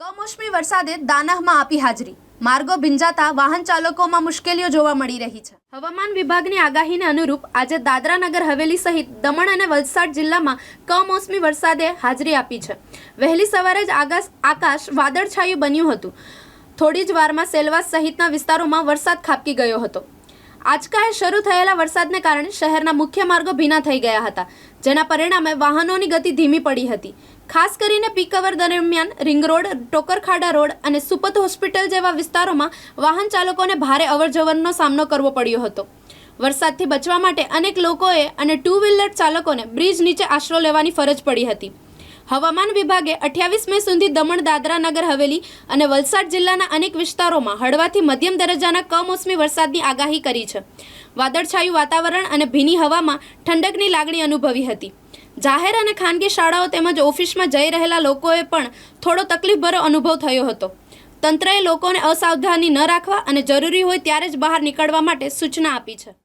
કમોસમી વરસાદે દાનહમાં આપી હાજરી. માર્ગો ભીંજાતા વાહન ચાલકોમાં મુશ્કેલીઓ જોવા મળી રહી છે. હવામાન વિભાગની આગાહીને અનુરૂપ આજે દાદરા નગર હવેલી સહિત દમણ અને વલસાડ જિલ્લામાં કમોસમી વરસાદે હાજરી આપી છે. વહેલી સવારે જ આકાશ આકાશ વાદળછાયું બન્યું હતું. થોડી જ વારમાં સેલવાસ સહિતના વિસ્તારોમાં વરસાદ ખાબકી ગયો હતો. આજકાએ શરૂ થયેલા વરસાદને કારણે શહેરના મુખ્ય માર્ગો ભીના થઈ ગયા હતા, જેના પરિણામે વાહનોની ગતિ ધીમી પડી હતી. ખાસ કરીને પીક અવર દરમિયાન રિંગ રોડ ટોકરખાડા રોડ અને સુપત હોસ્પિટલ જેવા વિસ્તારોમાં વાહન ચાલકોને ભારે અવરજવરનો સામનો કરવો પડ્યો હતો. વરસાદથી બચવા માટે અનેક લોકોએ અને ટુ વ્હીલર ચાલકોને બ્રિજ નીચે આશરો લેવાની ફરજ પડી હતી. હવામાન વિભાગે અઠ્યાવીસ મે સુધી દમણ, દાદરા નગર, હવેલી અને વલસાડ જિલ્લાના અનેક વિસ્તારોમાં હળવાથી મધ્યમ દરજ્જાના કમોસમી વરસાદની આગાહી કરી છે. વાદળછાયું વાતાવરણ અને ભીની હવામાં ઠંડકની લાગણી અનુભવી હતી. જાહેર અને ખાનગી શાળાઓ તેમજ ઓફિસમાં જઈ રહેલા લોકોએ પણ થોડો તકલીફભરો અનુભવ થયો હતો. તંત્રએ લોકોને અસાવધાની ન રાખવા અને જરૂરી હોય ત્યારે જ બહાર નીકળવા માટે સૂચના આપી છે.